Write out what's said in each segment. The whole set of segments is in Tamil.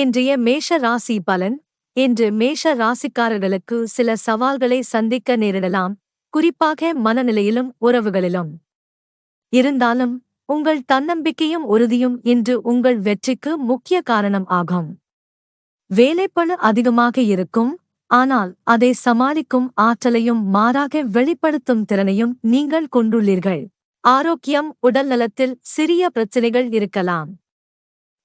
இன்றைய மேஷ ராசி பலன். இன்று மேஷ ராசிக்காரர்களுக்கு சில சவால்களை சந்திக்க நேரிடலாம். குறிப்பாக மனநிலையிலும் உறவுகளிலும். இருந்தாலும் உங்கள் தன்னம்பிக்கையும் உறுதியும் இன்று உங்கள் வெற்றிக்கு முக்கிய காரணம் ஆகும். வேலைப்பழு அதிகமாக இருக்கும். ஆனால் அதை சமாளிக்கும் ஆற்றலையும் மாறாக வெளிப்படுத்தும் திறனையும் நீங்கள் கொண்டுள்ளீர்கள். ஆரோக்கியம் உடல் நலத்தில் சிறிய பிரச்சினைகள் இருக்கலாம்.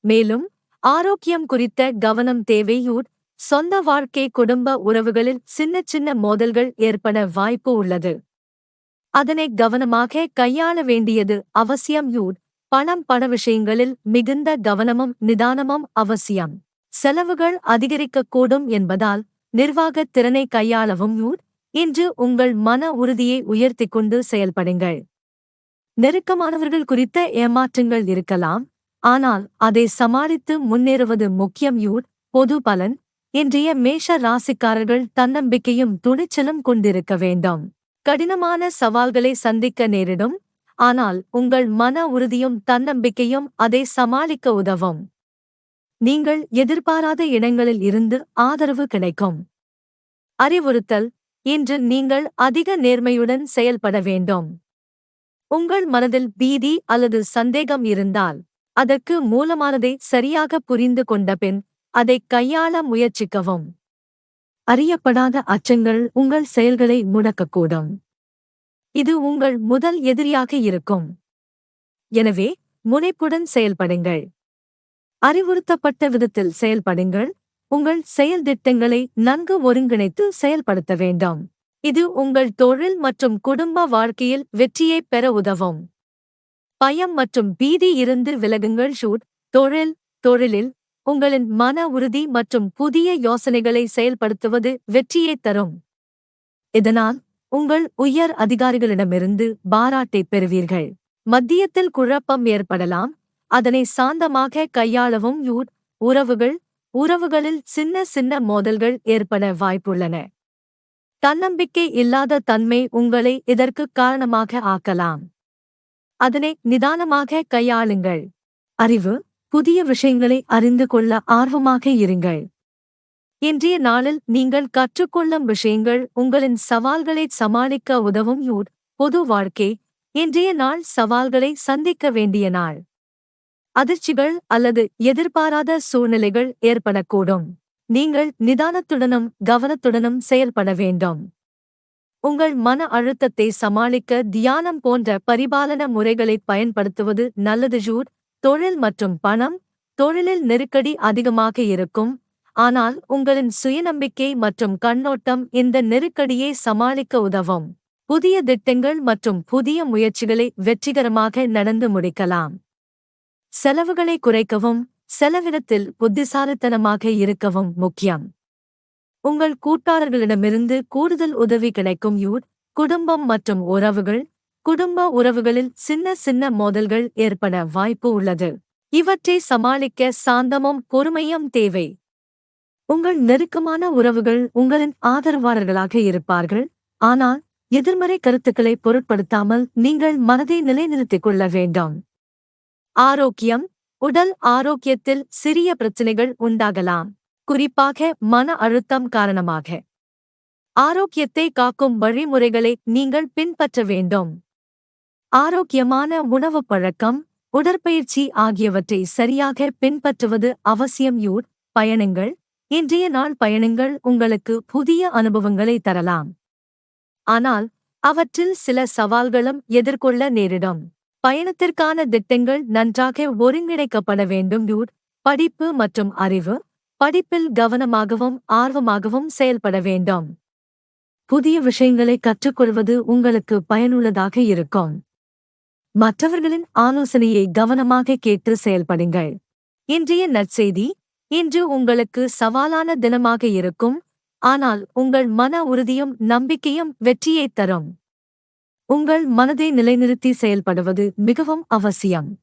மேலும் ஆரோக்கியம் குறித்த கவனம் தேவையூர் சொந்த வாழ்க்கை குடும்ப உறவுகளில் சின்ன சின்ன மோதல்கள் ஏற்பட வாய்ப்பு உள்ளது. அதனை கவனமாக கையாள வேண்டியது அவசியம் யூர் பணம் பண விஷயங்களில் மிகுந்த கவனமும் நிதானமும் அவசியம். செலவுகள் அதிகரிக்கக்கூடும் என்பதால் நிர்வாகத் திறனை கையாளவும் யூர் இன்று உங்கள் மன உறுதியை உயர்த்திக் கொண்டு செயல்படுங்கள். நெருக்கமானவர்கள் குறித்த ஏமாற்றங்கள் இருக்கலாம் ஆனால் அதை சமாளித்து முன்னேறுவது முக்கியம். யூர் பொது பலன். இன்றைய மேஷ ராசிக்காரர்கள் தன்னம்பிக்கையும் துணிச்சலும் கொண்டிருக்க வேண்டும். கடினமான சவால்களை சந்திக்க நேரிடும். ஆனால் உங்கள் மன உறுதியும் தன்னம்பிக்கையும் அதை சமாளிக்க உதவும். நீங்கள் எதிர்பாராத இடங்களில் இருந்து ஆதரவு கிடைக்கும். அறிவுறுத்தல். இன்று நீங்கள் அதிக நேர்மையுடன் செயல்பட வேண்டும். உங்கள் மனதில் பீதி அல்லது சந்தேகம் இருந்தால் அதற்கு மூலமானதை சரியாக புரிந்து கொண்ட பின் அதை கையாள முயற்சிக்கவும். அறியப்படாத அச்சங்கள் உங்கள் செயல்களை முடக்கக்கூடும். இது உங்கள் முதல் எதிரியாக இருக்கும். எனவே முனைப்புடன் செயல்படுங்கள். அறிவுறுத்தப்பட்ட விதத்தில் செயல்படுங்கள். உங்கள் செயல் திட்டங்களை நன்கு ஒருங்கிணைத்து செயல்படுத்த வேண்டும். இது உங்கள் தொழில் மற்றும் குடும்ப வாழ்க்கையில் வெற்றியைப் பெற உதவும். பயம் மற்றும் பீதி இருந்து விலகுங்கள் ஷூட். தொழில் தொழிலில் உங்களின் மன உறுதி மற்றும் புதிய யோசனைகளை செயல்படுத்துவது வெற்றியைத் தரும். இதனால் உங்கள் உயர் அதிகாரிகளிடமிருந்து பாராட்டைப் பெறுவீர்கள். மத்தியத்தில் குழப்பம் ஏற்படலாம். அதனை சாந்தமாக கையாளவும் யூட். உறவுகள் உறவுகளில் சின்ன சின்ன மோதல்கள் ஏற்பட வாய்ப்புள்ளன. தன்னம்பிக்கை இல்லாத தன்மை உங்களை இதற்கு காரணமாக ஆக்கலாம். அதனை நிதானமாக கையாளுங்கள். அறிவு புதிய விஷயங்களை அறிந்து கொள்ள ஆர்வமாக இருங்கள். இன்றைய நாளில் நீங்கள் கற்றுக்கொள்ளும் விஷயங்கள் உங்களின் சவால்களை சமாளிக்க உதவும் யூர் பொது வாழ்க்கை இன்றைய நாள் சவால்களை சந்திக்க வேண்டிய நாள். அதிர்ச்சிகள் அல்லது எதிர்பாராத சூழ்நிலைகள் ஏற்படக்கூடும். நீங்கள் நிதானத்துடனும் கவனத்துடனும் செயல்பட வேண்டும். உங்கள் மன அழுத்தத்தை சமாளிக்க தியானம் போன்ற பரிபாலன முறைகளை பயன்படுத்துவது நல்லது ஜூர் தொழில் மற்றும் பணம். தொழிலில் நெருக்கடி அதிகமாக இருக்கும். ஆனால் உங்களின் சுயநம்பிக்கை மற்றும் கண்ணோட்டம் இந்த நெருக்கடியை சமாளிக்க உதவும். புதிய திட்டங்கள் மற்றும் புதிய முயற்சிகளை வெற்றிகரமாக நடந்து முடிக்கலாம். செலவுகளை குறைக்கவும் செலவினத்தில் புத்திசாலித்தனமாக இருக்கவும் முக்கியம். உங்கள் கூட்டாளர்களிடமிருந்து கூடுதல் உதவி கிடைக்கும் யூர் குடும்பம் மற்றும் உறவுகள் குடும்ப உறவுகளில் சின்ன சின்ன மோதல்கள் ஏற்பட வாய்ப்பு உள்ளது. இவற்றை சமாளிக்க சாந்தமும் பொறுமையும் தேவை. உங்கள் நெருக்கமான உறவுகள் உங்களின் ஆதரவாளர்களாக இருப்பார்கள் ஆனால் எதிர்மறை கருத்துக்களை பொருட்படுத்தாமல் நீங்கள் மனதை நிலைநிறுத்திக் கொள்ள வேண்டும். ஆரோக்கியம் உடல் ஆரோக்கியத்தில் சிறிய பிரச்சினைகள் உண்டாகலாம். குறிப்பாக மன அழுத்தம் காரணமாக. ஆரோக்கியத்தை காக்கும் வழிமுறைகளை நீங்கள் பின்பற்ற வேண்டும். ஆரோக்கியமான உணவு பழக்கம் உடற்பயிற்சி ஆகியவற்றை சரியாக பின்பற்றுவது அவசியம். யூர் பயணங்கள் இன்றைய நாள் பயணங்கள் உங்களுக்கு புதிய அனுபவங்களை தரலாம். ஆனால் அவற்றில் சில சவால்களும் எதிர்கொள்ள நேரிடும். பயணத்திற்கான திட்டங்கள் நன்றாக ஒருங்கிணைக்கப்பட வேண்டும். யூர் படிப்பு மற்றும் அறிவு படிப்பில் கவனமாகவும் ஆர்வமாகவும் செயல்பட வேண்டும். புதிய விஷயங்களை கற்றுக்கொள்வது உங்களுக்கு பயனுள்ளதாக இருக்கும். மற்றவர்களின் ஆலோசனையை கவனமாக கேட்டு செயல்படுங்கள். இன்றைய நற்செய்தி இன்று உங்களுக்கு சவாலான தினமாக இருக்கும் ஆனால் உங்கள் மன உறுதியும் நம்பிக்கையும் வெற்றியைத் தரும். உங்கள் மனதை நிலைநிறுத்தி செயல்படுவது மிகவும் அவசியம்.